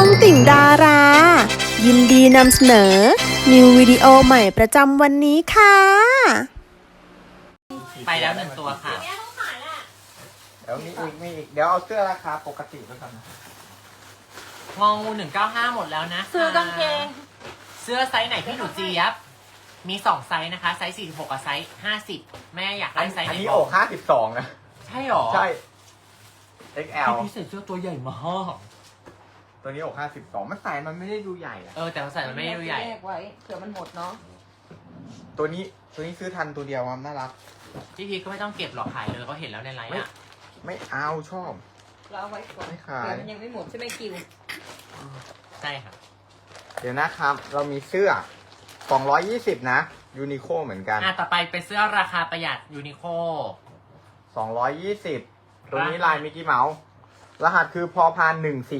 องติ่งดารา ยินดีนำเสนอ นิววิดีโอใหม่ประจำวันนี้ค่ะ ไปแล้วหนึ่งตัวค่ะ เดี๋ยวมีอีกมีอีกเดี๋ยวเอาเสื้อราคาปกติแล้วกันนะงองูหนึ่งเก้าห้าหมดแล้วนะซื้อกางเกง เสื้อไซส์ไหนพี่หนูเจี๊ยบ มีสองไซส์นะคะ ไซส์สี่หกกับไซส์ห้าสิบแม่อยากอัได้นไซส์ไหอันนนี้บอกอกห้าสิบสองนะ ใช่หรอ ใช่ XL พี่ใส่เสื้อตัวใหญ่มาก ตัวนี้อกห้าสิบสองมันใส่มันไม่ได้ดูใหญ่อะเออแต่ว่าใส่มันไม่ได้ดูใหญ่ แยกไว้เผื่อมันหมดเนาะตัวนี้ตัวนี้ซื้อทันตัวเดียวมันน่ารัก พี่พีชก็ไม่ต้องเก็บหรอกขายเลยเขาเห็นแล้วในไลน์อะ ไม่เอาชอบ เราเอาไว้ก่อนไม่ขายเดี๋ยวมันยังไม่หมดใช่ไหมคิวใช่ค่ะเดี๋ยวนะครับ เรามีเสื้อ220นะยูนิโคเหมือนกันอะต่อไปเป็นเสื้อราคาประหยัดยูนิโค220ตัวนี้ลายมิกกี้เมาส์ รหัสคือพอพาน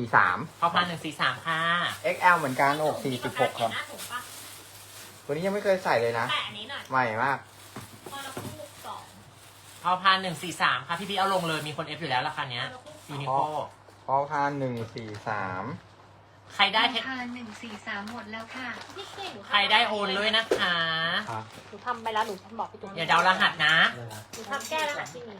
143พอพันหนึ่งสี่สามค่ะ XL เหมือนกันอก46ครับ ตัวนี้ยังไม่เคยใส่เลยนะแต่อันนี้หน่อยใหม่มาก พอเราคู่สองพอพันหนึ่งสี่สามค่ะพี่พีชเอาลงเลยมีคนเอฟอยู่แล้วราคาเนี้ยยูนิโคพอพาน143ใครได้เทคทานหนึ่งสี่สามหมดแล้วค่ะ พี่เก่งหนูทำใครได้โอนเลยนะคะ หนูทำไปแล้วหนูบอกพี่ตุ๊กอย่าเดารหัสนะ หนูทำแก้รหัสที่นี่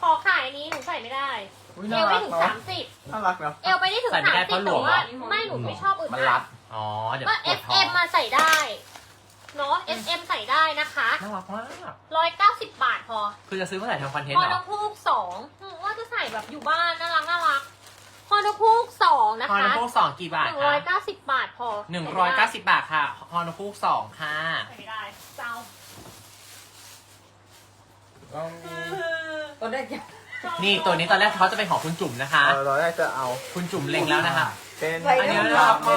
พอขายอันนี้หนูใส่ไม่ได้ อุ๊ยเอน่าวรัไม่กถึงเนาะสามสิบน่ารักเนาะ เอวไปได้ถึงใส่ไม่สามได้สิบเพราะหลแต่วมเหรอว่าไม่หนูไม่ชอบอึดมันอัรัดดอ๋อ เดี๋ยวว่า ปวดท้อง SM มาใส่ได้เนาะ SM ใส่ได้นะคะน่ารักมากร้อยเก้าสิบบาทพอ คือจะซื้อเมื่อไหร่ทำคอนเทนพต์อเหรนอกพูกสองอืมว่าจะใส่แบบอยู่บ้านน่ารักน่ารักพอนกพูกสองนะฮอนคะพูกสองกี่บาหทนึ่งคะร้อยเก้าสิบบาทพอหนึ่งร้อยเก้าสิบบาทค่ะฮอนพูกสองค่ะ ใส่ไม่ได้เจ้า เรามีตัวได้ยังนี่ตัวนี้ตอนแรกเขาจะเป็นของคุณจุ๋มนะคะเออเราได้จะเอาคุณจุ๋มเล็งแล้วนะคะ เป็นอันนี้นะครับก็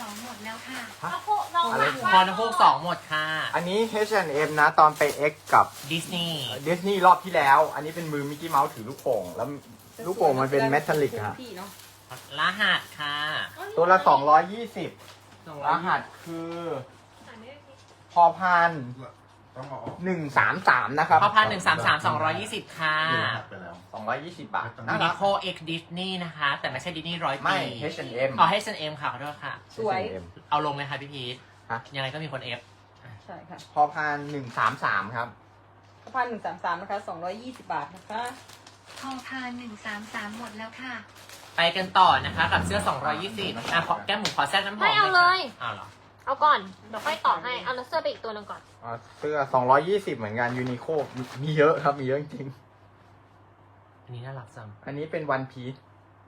สองหมดแล้วค่ะเอาโคน้องอะไรรักฮอนพูกสองหมดค่ะ อันนี้ H&M นะ ตอนไป X กับดิสนีย์ดิสนีย์รอบที่แล้ว อันนี้เป็นมือมิกกี้เมาส์ถือลูกโป่งแล้วลูกโป่งมันเป็นเมทัลลิกฮะพี่เนาะรหัสค่ะ ตัวละ 220รหัสคือ พอพัน หนึ่งสามสามนะครับ พอพันหนึ่งสามสามสองร้อยยี่สิบค่ะสองร้อยยี่สิบบาทยูน่านิรัก โคเอ็กดิสนีย์นะคะ แต่ไม่ใช่ดิสนีย์ร้อยไม่ ปี H&M อ๋อ H&M ค่ะขอโทษค่ะ สวย H&M เอาลงเลยค่ะพี่พีทฮะ ยังไงก็มีคนเอฟใช่ค่ะพอพันหนึ่งสามสามครับ พันหนึ่งสามสามนะคะสองร้อยยี่สิบบาทนะคะพอทานหนึ่งสามสามหมดแล้วค่ะ ไปกันต่อนะคะ กับเสื้อ 220อะขอแก้มหมูขอแทรกน้ำหอมไม่เอาเลย อ้าวเหรอ เอาก่อน เดี๋ยวค่อยต่อให้ เอาเสื้อไปอีกตัวหนึ่งก่อน อ่าเสื้อ220เหมือนกันยูนิโคมีเยอะครับมีเยอะจริงอันนี้น่ารักจัง ๆอันนี้เป็นวันพีช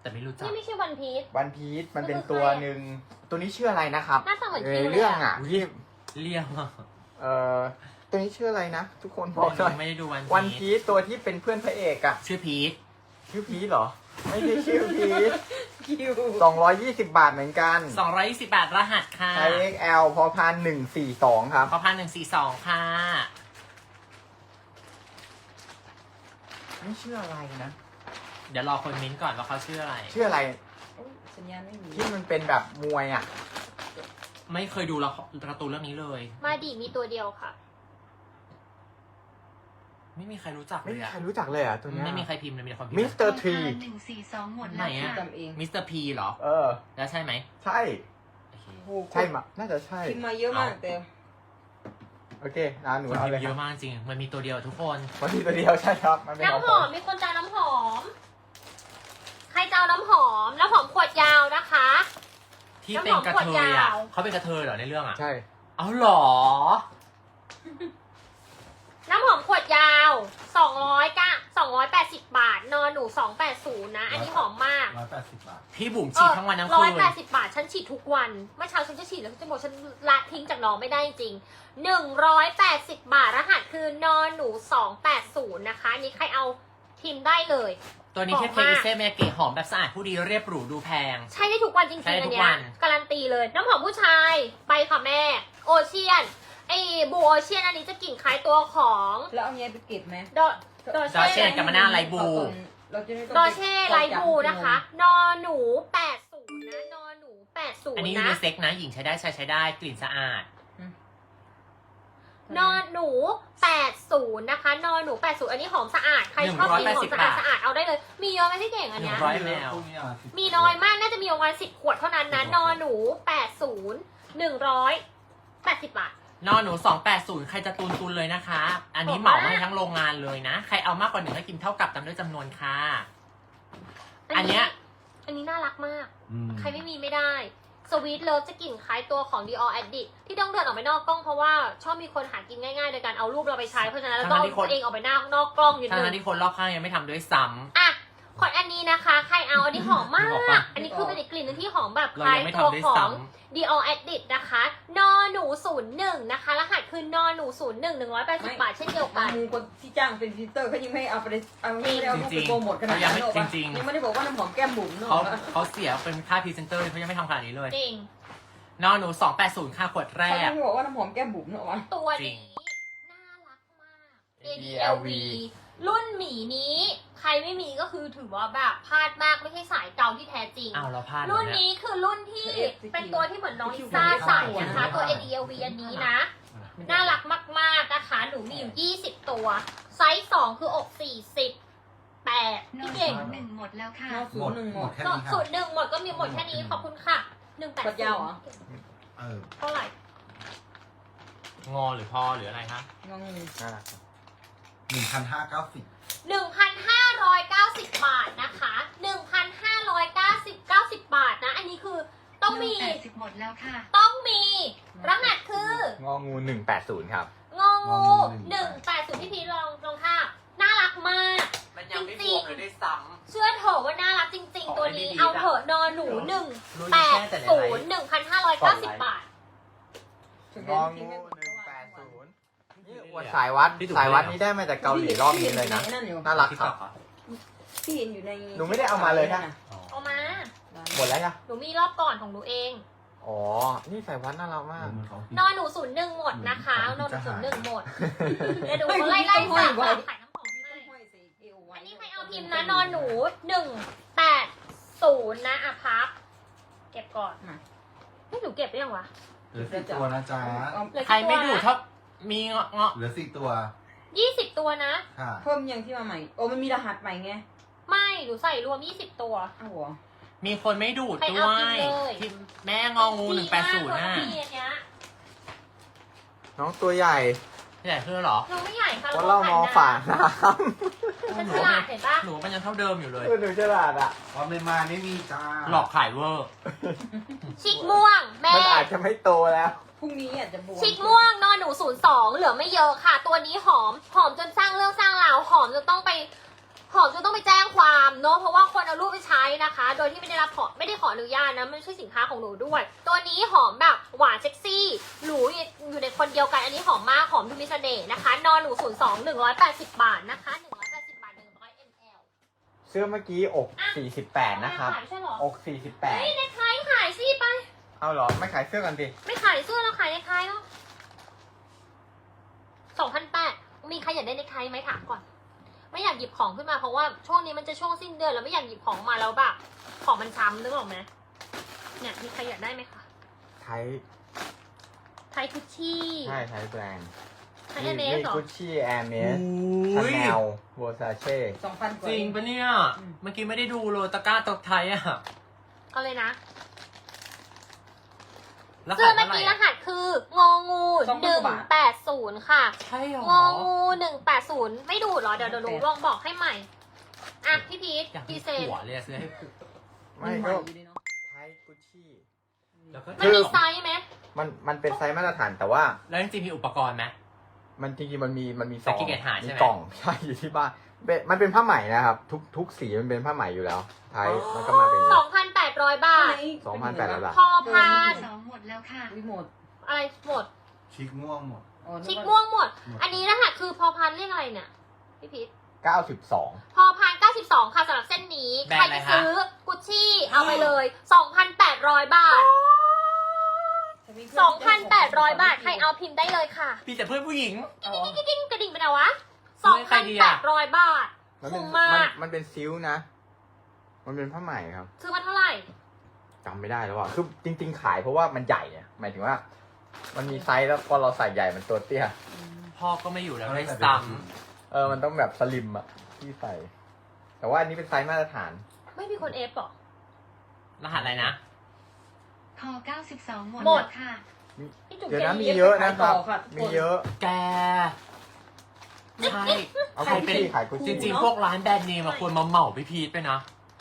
แต่ไม่รู้จัก นี่ไม่ใช่วันพีช วันพีชมันเป็นตัวหนึ่งตัวนี้ชื่ออะไรนะครับหน้าตาเหมือนในคิวเลยอะ เรื่องอะที่เรียกมาเอ่อตัวนี้ชื่ออะไรนะ ทุกคนบอกหน่อยไม่ได้ดูวันวันพีชตัวที่เป็นเพื่อนพระเอกอะ ชื่อพีทชื่อพีชเหรอ ไม่ใช่ชื่อพีช คิว220 บาทเหมือนกัน220บาทรหัสค่ะไซส์ XL พอพันหนึ่งสี่สองครับพอพันหนึ่งสี่สองค่ะ ไม่ชื่ออะไรนะ เดี๋ยวรอคนมิ้นท์ก่อนว่าเขาชื่ออะไรชื่ออะไรสัญญาณไม่มีที่มันเป็นแบบมวยอะ ไม่เคยดูละครการ์ตูนเรื่องนี้เลย มาดีมีตัวเดียวค่ะ ไม่มีใครรู้จักไม่เลยมีอะใครรู้จักเลยอะตัวเนี้ย ไม่มีใครพิมพ์เลยมีแต่คนพิมมิสพ์เตอร์พทรีอทานหนึ่งสี่สองหมดไหนแล้วอะค่ะ จำเองมิสเตอร์พีเหรอ เออ แล้วใช่ไหมใช่ โอเค โอ้โหใช่มะน่าจะใช่ พิมพ์มาเยอะมากแต่โอเคนะหนูคนเอาพิมเลยพ์คเยรับอะมากจริง มันมีตัวเดียวทุกคน วันที่ตัวเดียวใช่ครับ มันเป็นของน้ำหผอมมมีคนจะเอาน้ำหอม ใครจะเอาน้ำหอม น้ำหอมขวดยาวนะคะ ที่เป็นกระเทยน้ำหอมขวดอะยาว เขาเป็นกระเทยเหรอในเรื่องอะ ใช่ เอาเหรอ น้ำหอมขวดยาว200ก้า280 บาท นอนหนู 280 นะ อันนี้หอมมากร้อยแปดสิบบาท พี่บุ๋มฉีดทั้งวันทั้งร้คือยนแปดสิบบาท ฉันฉีดทุกวัน เมื่อเช้าฉันจะฉีดแล้วฉันจะบอกฉันละทิ้งจากน้องไม่ได้จริงหนึ่งร้อยแปดสิบบาท รหัสคือนอนหนูสองแปดศูนย์นะคะอันนี้ใครเอาพิมพ์ได้เลย ตัวนี้หอเทมปมากเอเซเมเกะหอมแบบสะอาดผู้ดีเรียบหรูดูแพง ใช้ได้ทุกวันจริงใช้ๆได้อันทุกเนี้วัยน การันตีเลย น้ำหอมผู้ชาย ไปค่ะแม่ โอเชียน ไอ้บูโอเชียนอันนี้จะกลิ่นคล้ายตัวของแล้วเอาเงี้ยไปเก็บไหมดอดอดอเช่เช่กับมะนาวไลบู เราจะไม่ต้งดอไปเช่ไลบูนะคะ นอหนูแปดศูนย์นะ นอหนูแปดศูนอันย์นี้ยูนะ นิเซ็กนะ หญิงใช้ได้ชายใช้ได้กลิ่นสะอาด นอนหนู 80 นะคะ นอนหนู 80 อันนี้หอมสะอาด ใครชอบกินหอมสะอาดสะอาดเอาได้เลย มีเยอะไหมพี่เก่งอันหนึ่เนี้งยร้อยแมว มีน้อยมาก น่าจะมีประมาณ10 ขวดเท่านั้นนะ นอนหนู 80 180 บาท นอนหนูสองแปดศูนย์ใครจะตุนตุนเลยนะคะ อันนี้เหมาให้ทั้งโรงงานเลยนะ ใครเอามากกว่าหนึ่งให้กินเท่ากับตามด้วยจำนวนค่ะ อันเนี้ย อันนี้น่ารักมากใครไม่มีไม่ได้ สวีทเลิฟจะกลิ่นคล้ายตัวของ Dior Addict ที่ต้องเดินออกไปนอกกล้องเพราะว่าชอบมีคนหากินง่ายๆ โดยการเอารูปเราไปใช้เพราะฉะนั้นเราต้องทั้งๆที่คนเอาตัวเองออกไปหน้านอกกล้องอยู่ทั้นึงงๆที่คนรอบข้างยังไม่ทำด้วยซ้ำ อะ ขออันนี้นะคะ ใครเอาอันนี้หอมมานึกออกปะกอันนี้คือเป็นอีกกลิ่นหนึงที่หอมแบบคเราล้ายยังไม่ตัวทำด้วยของ ซ้ Dior Addict นะคะ นอหนูศูนย์หนึ่งนะคะ รหัสคือนอหนูศูนย์หนึ่งหนึ่งร้อยแปดสิบบาทเช่นเดียวบากังนมูคนที่จ้างเป็นพรีเซนเตอร์เขายังไม่เอาไปเอาไม่ได้เอารูปไปโปรโมทขนาดยังนั้นไม่หรอกปะจริงๆ ยังไม่ได้บอกว่าน้ำหอมแก้มบุ๋มเนำอะเขาเขาเสียเป็นค่าพรีเซนเตอร์เขายังไม่ทำขนาดนี้เลยจริง นอนหนูสองแปดศูนย์ค่ะขวดแรเขาก ยังบอกว่าน้ำหอมแก้มบุ๋มเนอะวะตัวจรินี้ ง น่ารักมาก ADLV รุ่นหมีนี้ ใครไม่มีก็คือถือว่าแบบพลาดมากไม่ใช่สายเก่าที่แท้จริง อ้าวเราพลาดรุ่นแล้วเย นี้คือรุ่นที่เอฟซีเป็นตัวที่เหมือนน้องลิซ่าใส่นะคะ ตัว ADLV อันนี้นะ น่ารักมาก ๆ นะคะ หนูมีอยู่ 20 ตัว ไซส์ 2 คืออก40 8นอพี่นเก่งศูนย์หนึ่งหมดแล้วค่ะนอกศูนย์หนึ่งหมดก็สูตรหนึ่งหมดก็มีหมดแค่นี้ ขอบคุณค่ะ1 8ขวดยาวเหรอ เออ เท่าไหร่ งอหรือพอหรืออะไรคะ งง น่ารักครับ หนึ่งพันห้าเก้าสิบ1,590 บาทนะคะ 1,590 90 บาทนะ อันนี้คือต้องมี แปดสิบหมดแล้วค่ะ ต้องมีรหัสคืององูหนึ่งแปดศูนย์ครับ งองูหนึ่งแปดศูนย์พี่พีชลองลองท่าบน่ารักมาก มันยังไม่บวกเลยด้วยซ้เชื่อเถอะว่าน่ารักจริง ๆ ตัวนี้ของเอาดีๆเถอะนอนหนูหนึ่งำรู้แปแค่ดแต่ในศูไลนย์ฟ์หนึ่งพันห้าร้อยเก้าสิบบาท งองูหนึ่งแปดศูนย์นี่อ วดสายวัด สายวัดนี้ได้มาจากเกาหลีรอบนี้เลยนะที่ห็ในั่นอยู่น่ารักครับ ที่เห็นอยู่ในหนูไม่ได้เอามาเลยนะ เอามา หมดแล้วจ้ะหนูมีรอบก่อนของหนูเอง อ๋อ นี่สายวัดน่ารักมาก นอนหนูศูนย์หนึ่งหมดนะคะนอนหนูศูนย์หนึ่งหมดเดี๋ยวดูเฮ้ยเขาไล่ไล่พี่สาต้องห้อยไว้ขายน้ำหอมพี่ให้ต้องห้อยใส่เอวไว้อันนี้ใครเอาพิมพ์นะนอนหนูหนึ่งแปดศูนย์นะอะพับ เก็บก่อนให้ยหนูเก็บได้ยังวะเหลือสี่ตัวนะจ๊ะเอาเหลือใครกี่ไม่ตัวดูนะเท่า มีเงาะเงาะเหลือสี่ตัว ยี่สิบตัวนะ ค่ะ เพิ่มยังที่มาใหม่ โอ้มันมีรหัสใหม่ไงไม่หนูใส่รวมยี่สิบตัว อ้าวเหรอมีคนไม่ดูดใครด้เอาวกินยเลย ที่แม่งองูหนึ่งแปดศูนย์น่ะดีมากเลยพี่อันเนี้ยน้องตัวใหญ่ใหญ่ขึ้นแล้วเหรอเราไม่ใหญ่ค่ะเพราะเรามองฝาน้ฉันฉลาดเห็นปะหนูมันยังเท่าเดิมอยู่เลยำหนูฉลาดอะความเป็นมาไม่มีจ้าหลอกขายเวอร์ ชิกม่วง แม่ มันอาจจะไม่โตแล้วพ รุ่งนี้อาจจะบวมชิกม่วงนอนหนูศูนย์สองเหลือไม่เยอะค่ะ ตัวนี้หอมหอมจนสร้างเรื่องสร้างราวหอมจนต้องไป หอมจนต้องไปแจ้งความเนอะเพราะว่าคนเอารูปไปใช้นะคะ โดยที่ไม่ได้รับขอไม่ได้ขออนุญาตนะไม่ใช่สินค้าของหนูด้วย ตัวนี้หอมแบบหวานเซ็กซี่หรูอยู่ในคนเดียวกันอันนี้หอมมากหอมดูมีเสน่ห์นะคะ นอนหนูศูนย์สองหนึ่งร้อยแปดสิบบาทนะคะหนึ่งร้อยแปดสิบบาทหนึ่งร้อยมล เสื้อเมื่อกี้อก 48 นะครับขายใช่เหรอ อกเฮ้ย48ในคล้ายขายสิไป เอาเหรอ ไม่ขายเสื้อกันดิ ไม่ขายเสื้อแล้วขายในคล้ายเนาะสองพันแปดมีใครอยากได้ในคล้ายไหมถามก่อน ไม่อยากหยิบของขึ้นมาเพราะว่าช่วงนี้มันจะช่วงสิ้นเดือนแล้วไม่อยากหยิบของมาแล้วแบบของมันช้ำนึกออกไหมเนี่ยมีใครอยากได้ไหมคะไทยไทยกุชชี่ ใช่ไทยแบรนด์ไทยเอเมสเหรอกุชชี่แอร์เมสชาอุ้ยแนลโวซาเช่สองพันกว่าจริงเอปะเนี่ยอืมเมื่อกี้ไม่ได้ดูเลยตะกร้าตกไทยอะเอาเลยนะ แล้วเสื้อขายเมื่อเท่าไหร่ กี้รอะหัสคืององูหนึ่งแปดศูนย์ค่ะ ใช่หรอ งองูหนึ่งแปดศูนย์ไม่ดูดเหรอ เดี๋ยวเดี๋ยวหนูลองบอกให้ใหม่ อะ พี่พีทอยากพีมีเซนผัวเลยอะซื้อให้ผัวไม่มันใหม่ก็อยู่ดีเนาะไทยกุชชี่ แล้วก็มันมีไซส์ไหม มันมันเป็นไซส์มาตรฐานแต่ว่าแล้วจริงๆมีอุปกรณ์ไหม มันจริงๆมันมีมันมีซแต่องขี้เกียจหาใช่ไหม กล่อง ใช่อยู่ที่บ้าน เป็นมันเป็นผ้าไหมนะครับ ทุกทุกสีมันเป็นผ้าไหมอยู่แล้วไทยมันก็มาเป็นอย่างสนี้องพันแปดร้อยบาท สองพันแปดร้อยบาท พอพานสองหมดแล้วค่ะวิหมดอะไรหมด ชิคม่วงหมดอ๋อนึชิกว่าม่วงหมด อันนี้รหัสคือพอพานเรียกอะไรเนี่ยพี่พีท92พอพาน92ค่ะสำหรับเส้นนี้แบรใครนด์อะไรจะคะซื้อกุชชี่เอาไปเลย2,800บาท2,800บาท ใครเอาพิมพ์ได้เลยค่ะมีแต่เพื่อนผู้หญิงเอาเหรอกิ้งกระดิ่งไปไหนวะ เฮ้ยใครดีอะ2,800บาท มันเป็นคุ้มมาก นมันเป็นซิลค์นะ มันเป็นผ้าไหมครับซื้อมาเท่าไหร่ จำไม่ได้แล้วอะคือจริง ๆ ขายเพราะว่ามันใหญ่เนี่ยหมายถึงว่า มันมีไซส์แล้วพอเราใส่ใหญ่มันตัวเตี้ย พ่อก็ไม่อยู่แล้วเลยซ้เออ มันต้องแบบสลิมอะที่ใส่ แต่ว่าอันนี้เป็นไซส์มาตรฐาน ไม่มีคนเอฟหรอำรหัสอะไรนะ พอ92 หมดหมด แล้วค่ะ พี่จุ๋มเดี๋ยวนะแกมีมีเยอะนะครับขายต่อค่ะมีเยอะ แก ใช่เอาใครคุเป็นชี่ขายคุชจชี่ริงๆ พวกร้านแบรนด์เนมอะควรมาเหมาพี่พีทไปนะ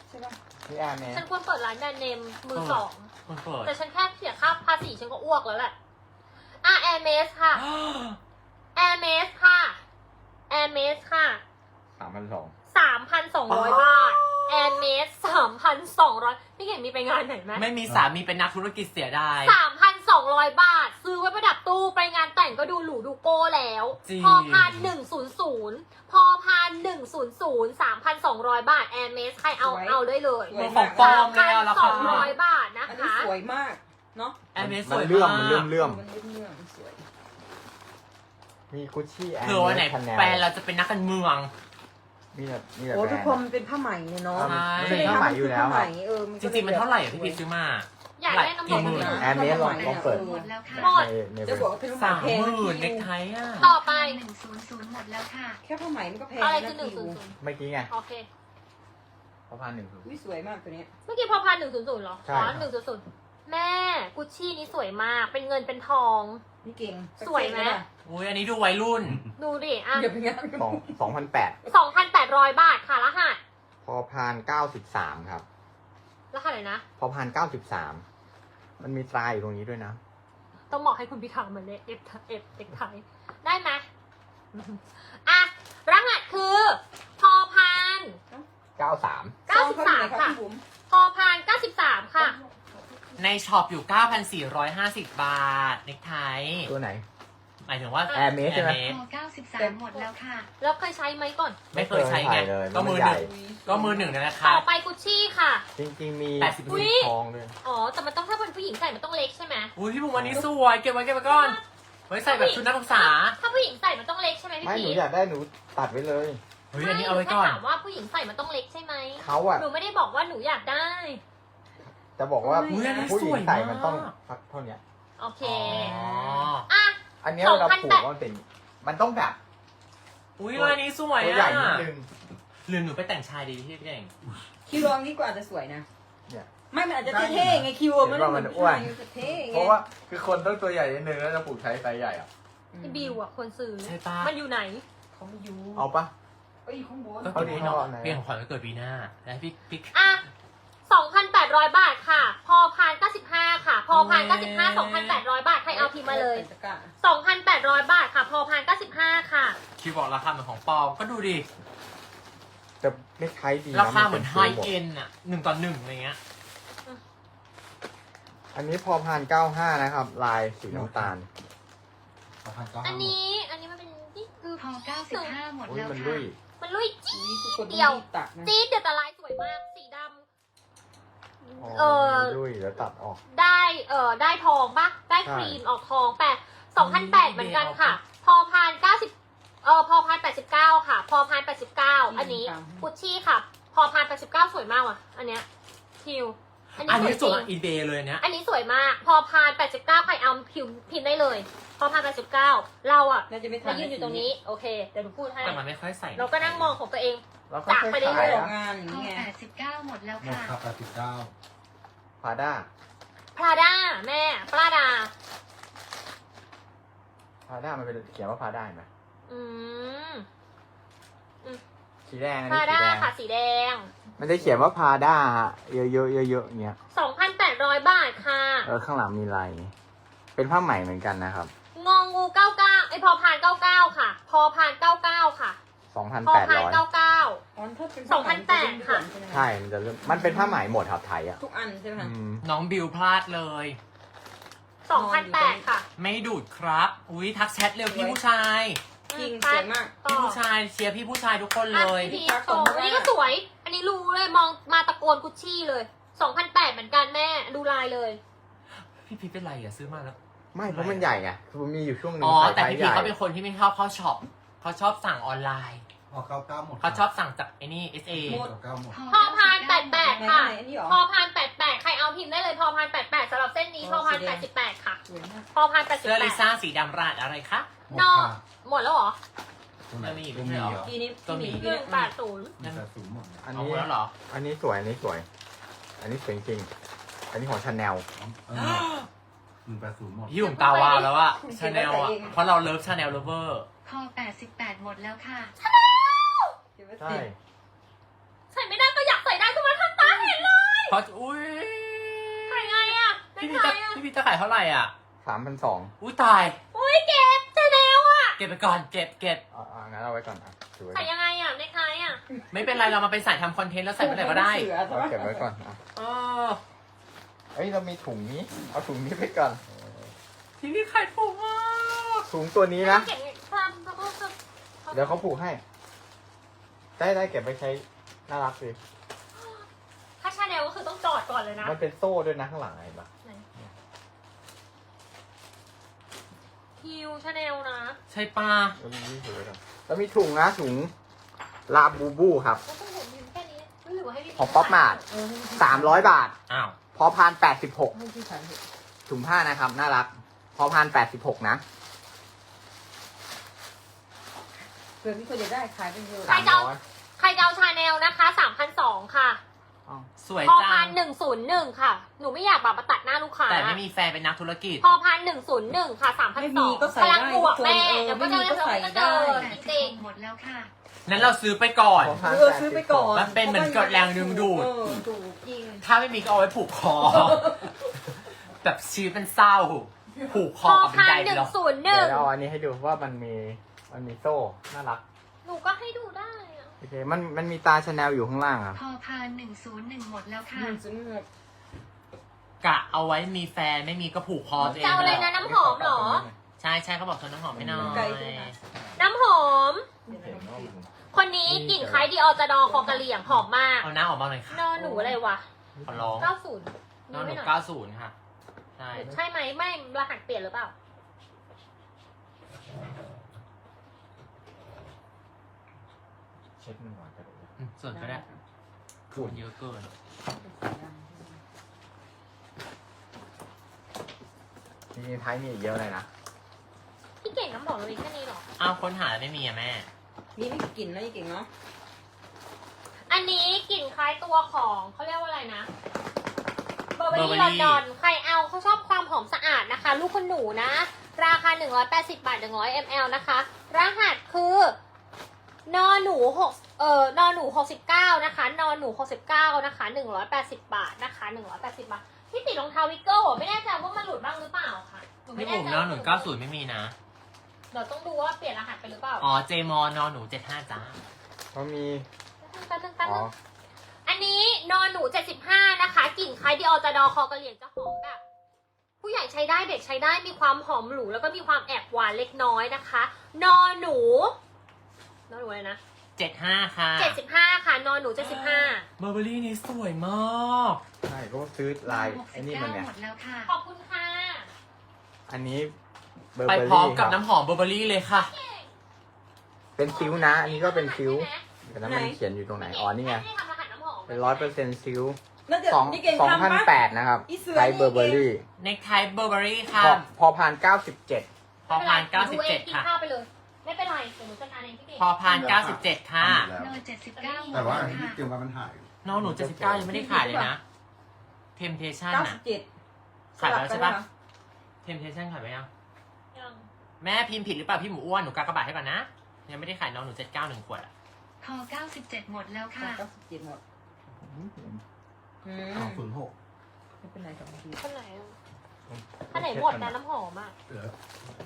ใช่ป่ะนี่แอร์แมนฉันควรเปิดร้านแบรนด์เนมมือสอง คนเปิดแต่ฉันแค่เสียค่าภาษีฉันก็อ้วกแล้วแหละ อะแอร์เมสค่ะ แอร์เมสค่ะ แอร์เมสค่ะสามพันสอง สามพันสองร้อยบาท แอร์เมสสามพันสองร้อยพี่เห็นมีไปงานไหนไหมไม่มีสามีเป็นนักธุรกิจเสียดายสามพันสองร้อยบาท ซื้อไว้ประดับตู้ไปงานแต่งก็ดูหรูดูโก้แล้ว จริง พอพานหนึ่งศูนย์ศูนย์พอพานหนึ่งศูนย์ศูนย์สามพันสองร้อยบาทแอร์เมสใครเอาเอาได้เลยสวย ของปลอมแล้วราสคาองร้อยบาทนะอันนี้คะ สวยมากเนาะแอร์เมสสมันวยเลื่อมมากมันเลื่อมเลื่อมมันเรื่องๆสวยมีคุชชี่แอร์เผื่อวันไหนชาแนลแฟนเราจะเป็นนักการเมือง มีแบบมีแบบโอ้แบรทุกนด์คนมันเป็นผ้าไหมเนี่ยเนาะอะใช่มันเป็นผ้าไหมอยู่แล้วผ้าคไหมรับเออจริงๆมันเท่าไหร่อะพี่พีทซื้อมา อยากได้น้ำหอมกี่หมื่นแอร์เมสลองลองเปิด หมดแล้วค่ะหมดในในจะบอกว่าเป็นผ้าสามไหมแพงหมื่นนะเน็กไทอะ ต่อไป100หมดแล้วค่ะ แค่ผ้าไหมมันก็แพงอะไรนะคือหนึ่งศูนย์คิวศูนย์เมื่อกี้ไงโอเคพอพันหนึ่งคืออุ้ยสวยมากตัวเนี้ยเมื่อกี้พอพันหนึ่งศูนย์ศูนย์เหรอใช่อ๋อครับ หนึ่งศูนย์ศูนย์แม่กุชชี่นี้สวยมาก เป็นเงินเป็นทอง นี่เก่งสวยไหม อุ้ยอันนี้ดูวัยรุ่น ดูดิอะอย่าไปงั้นสองสองพันแปดสองพันแปดร้อยบาทค่ะรหัสพอพานเก้าสิบสามครับ รหัสอะไรนะ พอพานเก้าสิบสามมันมีตราอยู่ตรงนี้ด้วยนะ ต้องบอกให้คุณพิธาเหมือนเลยเอฟเอฟเด็กไทยได้ไหมอะรหัสคือ พอพันเก้าสามเก้าสิบสามซองค่ะเท่ไหร่รับพี่บุ๋มพอพันเก้าสิบสามค่ะ ในช็อปอยู่ 9,450 บาทเน็กไท ตัวไหน หมายถึงว่า Air Maze ใช่ไหม Air พ Maze อ93หมดแล้วค่ะ แล้วเคยใช้ไหมก่อน ไม่เคยใช้ไงไม่เคยใส่เลยก็มือมันหใหญ่นึ่งก็มือหนึ่งนะนะต่คะอไปกุชชี่ค่ะ จริงๆมีแปดสิบ อุ๊มียทองด้วยอ๋อ แต่มันต้องถ้าเป็นผู้หญิงใส่มันต้องเล็กใช่ไหมอุ้ยพี่บุ๋มวันนี้สวยเก็บไว้เก็บไว้ก่อนไว้ใส่แบบชุดนักศึกษาถ้าผู้หญิงใส่มันต้องเล็กใช่ไหมพี่ไม่หนูพีชอยากได้หนูตัดไว้เลย เฮ้ยอันนี้เอาไว้ก่อนม่ถามว่าผู้หญิงใส่มันต้องเล็กใช่ไหมเขาอะหนูไม่ได้บอกว่าหนูอยากได้ จะบอกว่าอุ๊ยอันนี้ผู้หญิสงวยใส่มากมันต้องสักเท่าเนี้ยโอเค อ๋ออะ อันเนี้ยเวลาผูก2,800มันเป็น มันต้องแบบอุ้ยลายนี้สวยตัวอะใหญ่นิดนึง หรือหนูไปแต่งชายดีพี่เก่งคิวลองนี่ก็อาจจะสวยนะเนี่ย ไม่มันอาจจะเท่ๆไงคิวอะมันเห็นว่ามันอ้วนผู้ชายจะเท่ไงเพราะว่าคือคนต้องตัวใหญ่นิดนึงแล้วจะผูกใช้ไซส์ใหญ่อะพี่บิวอะคนซื้อ ใช่ปะมันอยู่ไหน เขาไม่อยู่เอาปะ เอ้ยข้างบน ก็เก็บไว้หน่อเอายไหนเปลี่ยนของขวัญวันเกิดปีหน้าแล้วพี่พี่ อะ 2,800 บาทค่ะ พอพาน95 ค่ะ พอพาน95 2,800 บาท ใครเอาพิมพ์มาเลยใส่ตะกร้า2,800 บาทค่ะ พอพาน95 ค่ะ คิวบอกราคาเหมือนของปลอมก็ดูดิ แต่ไม่ใช้ดีนะราคาเหมือนไฮป็ฟิลเอ็นอะหนึ่งต่อหนึ่งอะไรเงี้ย อันนี้พอพานเก้าห้านะครับ ลายสีน้ำตาลอันนี้ อันนี้มันเป็นนี่คือพอ95 หมดอุ้ยแล้วมันค่ะลุยมันลุยจี๊ดนี่ทุกคนเดียวต้องรีบตักนะ จี๊ดเดี๋ยวแต่ลายสวยมาก สีดอ๋อำ เออมันลุยแล้วตัดออก ได้เออได้ทองปะได้ใช่ครีมออกทองแปดสองพันแปดเหมือนกันค่ะ พอพานเก้าสิบเออพอพานแปดสิบเก้าค่ะ พอพานแปดสิบเก้าอันนี้กุชชี่ค่ะ พอพานแปดสิบเก้าสวยมากว่ะ อันเนี้ยคิวอันอันนี้นี้สส่ววนยจริงอีเบเลยเนี้ยอันนี้สวยมาก พอพานแปดสิบเก้าใครเอาพิมพ์พิมพ์ได้เลย พอพานแปดสิบเก้าเราอะน่าจะไม่ทัมานยืนอยู่ตรงนี้ โอเค เดี๋ยวหนูพูดให้ แต่มันไม่ค่อยใส่ เราก็นั่งมองของตัวเอง แล้วก็จากค่อยไปเรื่ขาอยยออกนะงานอย่างพอนี้ไง89หมดแล้วหมดค่ะ ครับแปดสิบเก้าพาด้าพราด้าแม่ปราดา พาด้ามันเป็นเขียนว่าพาด้าเห็นไหมอืมสีแดงอันพรานี้สีด้าแดงค่ะสีแดง มันจะเขียนว่าพาด้าเยอะๆเยอะๆเยอะๆอย่างเงี้ยสองพันแปดร้อยบาทค่ะ เออข้างหลังมีลายนี้เป็นผ้าไหมเหมือนกันนะครับ งองูเก้าเก้าไอพอพานเก้าเก้าค่ะ พอพานเก้าเก้าค่ะ พอพาน2,800เก้าเก้าอ๋อถ้าเป็นสองพันแปดค่ะ ใช่ มันจะเริ่มมันเป็นผ้าไหมหมดครับไทยอะทุกอันใช่ไหมอืคะมน้องบิวพลาดเลย สองพันแปดค่ะ ไม่ดูดครับ อุ้ยทักแชทเร็วพี่ผู้ชาย จริงไปสวยมากต่อพี่ผู้ชายเชียร์พี่ผู้ชายทุกคนเลอะยพี่พีชโชว์อันนี้ก็สวย อันนี้รู้เลยมองมาตะโกนกุชชี่เลย สองพันแปดเหมือนกันแม่ ดูลายเลย พี่พีชเป็นไรอะซื้อมาแล้ว ไม่เพราะมันใหญ่ไงคือมันมีอยู่ช่วงหนึงอ๋อ ใส่แต่ไซส์พี่ใหพีชญ่ เขาเป็นคนที่ไม่ชอบเข้าช็อป เขาชอบสั่งออนไลน์พอเก้าเก้าหมดเขาชอบสั่งจากไอ้นี่ SA เก้าเก้าหมด พอพานแปดแปดไหนค่ะ ไหนอันนี้เหรอ พอพานแปดแปดใครเอาพิมพ์ได้เลย พอพานแปดแปดสำหรับเส้นนี้อ๋อพอพานสีแดแปงดสิบแปดค่ะ สวยมาก พอพันแปดสิบเสื้อแปลิดซ่าสีดำราดอะไรคะ หมดนอกค่ะหมดแล้วเหรอตัวไหนจะมีอีกตัวไม่มีใช่เหรอเหรอทีนี้ก็มี หนึ่งแปดศูนย์มีแต่ศูนย์หมดอันเอานี้ หมดแล้วเหรอ อันนี้สวย อันนี้สวย อันนี้สวยจริงอันนี้ของชาแนล เออ หนึ่งแปดศูนย์หมดพี่ผมตาวาวแล้วอะชาแนลอะเพราะเราเลิฟชาแนลเลเวอร์ คอ88 หมดแล้วค่ะเดี๋ยวไว้ใช่ติดใส่ไม่ได้ก็อยากใส่ได้คือมันทำตาเห็นเลยเพราะอุ้ยใส่ไงอะไม่พี่พีใส่จะอะพี่พีจะขายเท่าไหร่อะ สามพันสองอุ้ยตาย อุ้ยเก็บจะแนวอะเก็บไปก่อนเก็บเก็บอ่างั้นเอาไว้ก่อนอะถือไว้ใส่ยังไงอะในไทยอะไม่เป็นไรเรามาเป็นสายทำคอนเทนต์แล้วใส่เมื่อไหร่ก็ได้เสือใช่เอาปะเก็บไว้ก่อนอะเออ เอ้ยเรามีถุงนี้ เอาถุงนี้ไปก่อนพี่พีขายถูกมากถุงตัวนี้นะ เก็บความแล้วก็จะเดี๋ยวเขาผูกให้ ได้ได้เก็บไปใช้ น่ารักสิถ้าชาแนลก็คือต้องจอดก่อนเลยนะ มันเป็นโซ่ด้วยนะข้างหลังไอ้ปะฮิวชาแนลนะ ใช่ปะแล้วมีนี่ถือไว้ก่อนแล้วมีถุงนะถุงลาบูบูครับ แล้วต้องผมยืมแค่นี้หรือว่าให้พี่ของป๊อปมาร์ทเออให้พี่สามร้อยบาท อ้าว พอพานแปดสิบหกให้พี่ขายเถอะถุงผ้านะครับ น่ารัก พอพานแปดสิบหกนะ เผื่อพี่คนอยากได้ขายไปเยอะสามร้อย ใครจะเอาชาแนลนะคะสามพันสองค่ะอ้าวสวยพอจัพันงหนึ่งศูนย์หนึ่งค่ะ หนูไม่อยากแบบมาตัดหน้าลูกค้า แต่ไม่มีแฟนเป็นนักธุรกิจ พอพันหนึ่งศูนย์หนึ่งค่ะสามพันไม่สอมีงก็ใส่กำลังได้บวกทุแม่คนเออเดี๋ยวก็ไม่จะมีก็ใส่จะเจได้อจริง86หมดแล้วค่ะ นั้นเราซื้อไปก่อน พอพานเออซื้อไปก่อนมันเป็นเหมือนกดแรงดึงดูด เออถูกจริง ถ้าไม่มีก็เอาไว้ผูกคอ แบบชีวิตเป็นเศร้า ผูกคพออกับเป็นพันไดหไปนึ่งแล้วศูนย์หเดี๋ยนึ่วงเราเอาอันนี้ให้ดูว่ามันมีมันมีโซ่น่ารักหนูก็ให้ดูได้อะโอเคมันมันมีตาชาแนลอยู่ข้างล่างอะพอพาน101หมดแล้วค่ะหนึ่งศูนย์หนึ่งกะเอาไว้มีแฟนไม่มีก็ผูกคอตัวเองจะเอาไปอะไรแล้วนะน้ำหอมเหรอ ใช่ใช่เขาบอกเธอน้ำหอมให้หน่อยไกลใช่ไหมน้ำหอมเห็นว่ามันคนนี้กลิ่นคล้ายดีออจดอคอกะเหลี่ยงหอมมากเอาน้ำออกมาหน่อยค่ะ นอนหนูอะไรวะ ขอร้องเก้าศูนย์นอนหไม่นูหน่อยเก้าศูนย์ค่ะ ใช่ ใช่ไหมไม่รหัสเปลี่ยนหรือเปล่า เช็ดมันก่อนก็ได้อืมส่วนก็ได้พูดเยอะเกิน จริงๆไทยมีอีกเยอะเลยนะ พี่เก่งน้ำหอมเรามีแค่นี้เหรอ อ้าวค้นหาไม่มีอะแม่ นี่ไม่กลิ่นนะยี่เก่งเนาะอันนี้ กลิ่นคล้ายตัวของเขาเรียกว่าอะไรนะเบอร์เบอรี่ Burberry ลอนดอน ใครเอาเขาชอบความหอมสะอาดนะคะ ลูกคนหนูนะ ราคา 180 บาท 100 ml นะคะ รหัสคือนอหนู6เอ่อนอหนู 69 นะคะนอหนู 69 นะคะ 180 บาทนะคะ 180 บาท พี่ติดรองเท้าวิกเกิลเหรอไม่แน่ใจว่ามันหลุดบ้างหรือเปล่าค่ะหนูไม่พี่แน่บุ๋มใจนอนหนูเก้าศูนย์ไม่มีนะ เดี๋ยวต้องดูว่าเปลี่ยนรหัสไปหรือเปล่าอ๋อเจมอนอนหนูเจ็ดห้าจ้าเพราะมีแป๊บนึงแป๊บอ๋นึอง อันนี้นอนหนู 75 นะคะ กลิ่นคล้ายดิออจาดอคอกระเหลี่ยงจะหอมแบบ ผู้ใหญ่ใช้ได้เด็กใช้ได้มีความหอมหรูแล้วก็มีความแอบหวานเล็กน้อยนะคะ นอนหนูนอนหนูเลยนะ เจ็ดห้าค่ะ75 ค่ะนอนหนู 75 เบอร์เบอรี่นี้สวยมาก ใช่ก็ซื้อลายไอ้นี่มันเนี่ย69หมดแล้วค่ะ ขอบคุณค่ะอันนี้เบอร์ไปเบอพร้อมรี่คกับรับน้ำหอมเบอร์เบอรี่เลยค่ะ เป็นซิวนะ อันนี้ก็เป็นซิวใช่ไหมเดี๋ยวนั้นมันเขียนอยู่ตรงไหน อ๋อนี่ไงม่ด้ทำรหัสน้ำหอม เป็นร้อยเปอร์เซ็นต์ซิวน่าจะสองนี่เก่งสองทำพันปะแปดนะครับอีเสือไทยนี่เบอร์เบอรี่เน็กไทเบอร์เบอรี่ค่ะพอพอพานเก้าสิบเจ็ดพอพานไม่เก้าป็สินบไรเจ็ดหนูองกินค่ะ ข้าวไปเลย ไม่เป็นไรเดี๋ยวหนูจัดการเองพี่เก่งพอพานเก้าสิบเจ็ดค่ะโล79หมแต่ดว่าแล้วอันที่ค่ะเตรียมไว้มันหายนอนหนูเจ็ดสิบเก้ายังไม่ได้ขายเลยนะเทมเทชันเก้าอะสิบเจ็ดขายแล้วใช่ปะสลับกันนเทมเทชันขายไปยัง ยังแม่พิมพ์ผิดหรือเปล่าพี่หมูอ้วนหนูกากระบาดให้ก่อนนะ ยังไม่ได้ขายน้องหนูเจ็ดเก้าหนึ่งขวดอะคอ97หมดแล้วค่ะค่ะ เก้าสิบเจ็ดหมด อืมสองศูนย์หกไม่เป็นไรสองทีคนไหนอะอันไหนหมดนะน้ำหอมอะเหลือ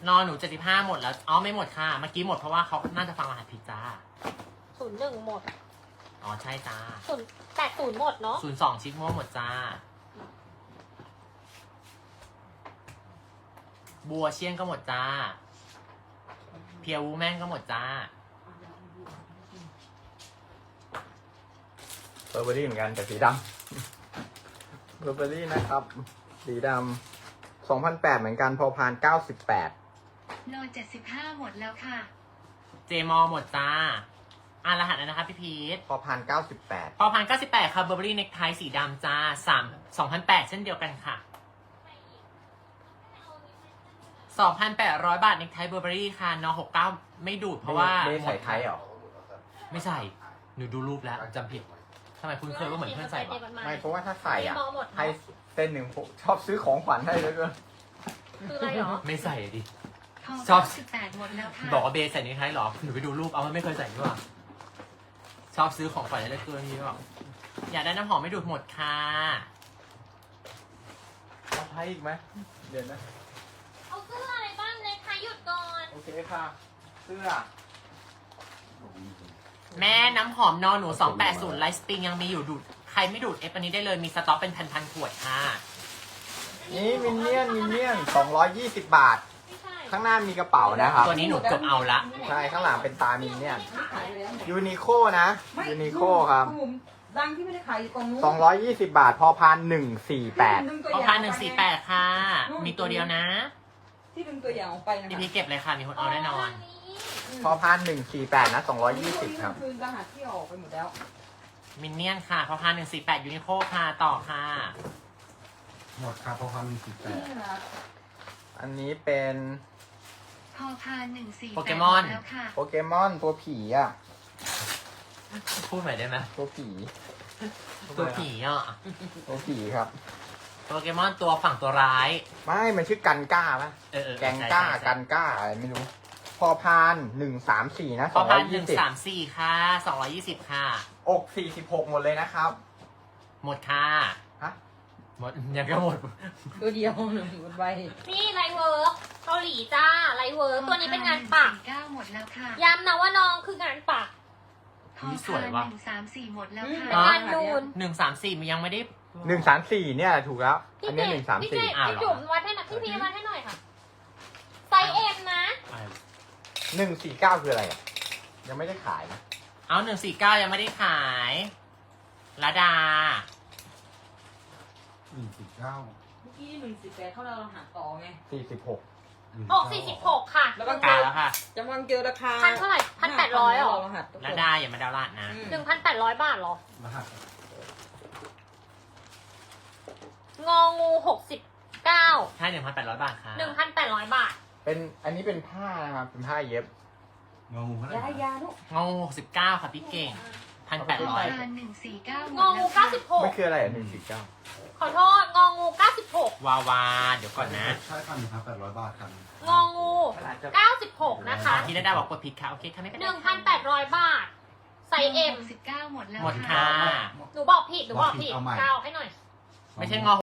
นอนหนูเจ็ดสิบห้าหมดแล้ว อ๋อไม่หมดค่ะ เมื่อกี้หมดเพราะว่าเขาน่าจะฟังรหัสผิดจ้า ศูนย์หนึ่งหมดอ๋อใช่จ้าศูนย์แปดศูนย์หมดเนาะศูนย์สองชิคโม่วงหมดจ้า บัวเชียงก็หมดจ้า เพียววูแม่งก็หมดจ้า เบ อร์เบอรี่เหมือนกันแต่สีดำเบอร์เบอรี่นะครับ สีดำสองพันแปดเหมือนกันพอพานเก้าสิบแปดโล75 หมดแล้วค่ะ เจมอหมดจ้า อ่านรหัสแล้วนะคะพี่พีทพอพานเก้าสิบแปดพอพันเก้าสิบแปดค่ะเบอร์เบอรี่เน็กไทสีดำจ้าสามสองพันแปดเช่นเดียวกันค่ะใครอีกเอาอันนี้2,800บาทเนกไทเบอร์เบอรี่ค่ะน69ไม่ดูดเพราะว่าเบสใส่ไทยเหรอ ไม่ใส่ หนูดูรูปแล้วจำผิด ทำไมคุณเคยว่าเหมือนเพื่อนใส่ปะไม่เพราะว่าถ้าใส่อะมองหมดให้เส้นหนึ่งผมชอบซื้อของขวัญให้เลยก็คืออะไรหรอไม่ใส่ดิทองชอบ98หมดแล้วค่ะบอกว่าเบสใส่เนกไทหรอหนูไปดูรูปเอามันไม่เคยใส่ด้วยชอบซื้อของขวัญอะไรเกินนี้หรออยากได้น้ำหอมไม่ดูดหมดค่ะเอาไทยอีกไหมเดี๋ยวนะเอาเสื้ออะไรบ้างเลยค่ะหยุดก่อนโอเคค่ะ เสื้อ แม่น้ำหอมนอนหนู280ไลท์สปริงยังมีอยู่ดูด ใครไม่ดูดเอฟอันนี้ได้เลยมีสต็อกเป็นพันๆขวดค่ะ นี่มินเนี่ยนมินเนี่ยน220 บาทไม่ใช่ข้างหน้ามีกระเป๋านะครับ ตัวนี้หนูเกือบเอาละ ใช่ข้างหลังเป็นตามินเนี่ยนขายไปแล้วยูนิโคนะไม่ยูนิโคครับณบุ๋มดังที่ไม่ได้ขายอยู่ตรงนู้น220 บาทพอพันหนึ่งสี่แปดดึงตัวพออย่างพันหนึ่งสี่แปดค่ะ มีตัวเดียวนะที่ดึงตัวอย่างออกไปนะพี่คะ พีเก็บเลยค่ะ มีคนเอาแน่นอน พอพันหนึ่งสี่แปดนะ220ครับ คือรหัสที่ออกไปหมดแล้ว มินเนี่ยนค่ะพอพันหนึ่งสี่แปดยูนิโคค่ะต่อค่ะ หมดครับพอพันหนึ่งสิบแปดนี่นะอันนี้เป็นพอพาน148โปเกมอนหดแล้วค่ะโปเกมอนตัวผีอะ พูดหน่อยได้ไหมตัวผี ตัวผีอะตัวผีครับ โปเกมอนตัวฝั่งตัวร้าย ไม่ มันชื่อกันก้าปะเออเออแกงก้าใช่ใช่ใช่กันก้าอะไรไม่รู้ พอพานหนึ่งสามสี่นะพสอองร้พัอนยหนึ่ยี่งสิบสามสี่ค่ะสองร้อยยี่สิบค่ะ อกสี่สิบหกหมดเลยนะครับหมดค่ะ ฮะหมดยังก็หมด ตัวเดียวหนึ่งหมดไปนี่ไลท์เวิร์กเกาหลีจ้าไลท์เวิร์กตัวนี้เป็นงานปัก149หมดแล้วค่ะย้ำนะว่าน้องคืองานปัก พอุ๊อยสวยพานว่ะ134หมดแล้วอืมค่ะงานนูน หนึ่งสามสี่มันยังไม่ได้ หนึ่งสามสี่เนี่ยถูกแล้วพี่อันเจนี้หนึ่งสามพี่เจสี่อ้าวพี่เหรอ จุ๋มวัดให้หน่อยพี่พีวัดให้หน่อยค่ะไซส์เอ็มนะ หนึ่งสี่เก้าคืออะไรอะ ยังไม่ได้ขายนะเอาหนึ่งสี่เก้ายังไม่ได้ขายระดา หนึ่งสิบเก้าเมื่อกี้หนึ่งสิบแปดเขาเรารหัสต่อไง สี่สิบหกออกสี่สิบหกค่ะ แล้วก็กาแล้วค่ะจำลังเจอราคาพันเท่าไหร่พันแปดร้อยหรอรหัสทุกคนระดาอย่ามาดาวน์ลาดนะอืมหนึ่งพันแปดร้อยบาทเหรอ รหัสงองูหกสิบเก้าใช่หนึ่งพันแปดร้อยบาทค่ะหนึ่งพันแปดร้อยบาท เป็นอันนี้เป็นผ้านะครับเป็นผ้าเย็บงองูเท่าไหร่ยายาลูกงงหกสิบเก้าค่ะพี่เก่งพันแปดพอร้อยพาน149หมงอดงูแล้วเก้าค่ะสิบหกไม่คืออะไรอะหนึ่งสี่เก้าขอโทษ งองูเก้าสิบหกวาวาเดี๋ยวก่อนนะใช่พันหนึ่งพันแปดร้อยบาทครับงองูเก้าสิบหกนะคะพี่ระดาบอกกดผิดค่ะ โอเคค่ะไม่เป็นหไรนึ่งพันแปดร้อยบาท ไซส์เอ็ม69หมดแล้ว หมดค่ะค่ะ หนูบอกผิด หนูบอกผิดเก้าให้หน่อย ไม่ใช่งอ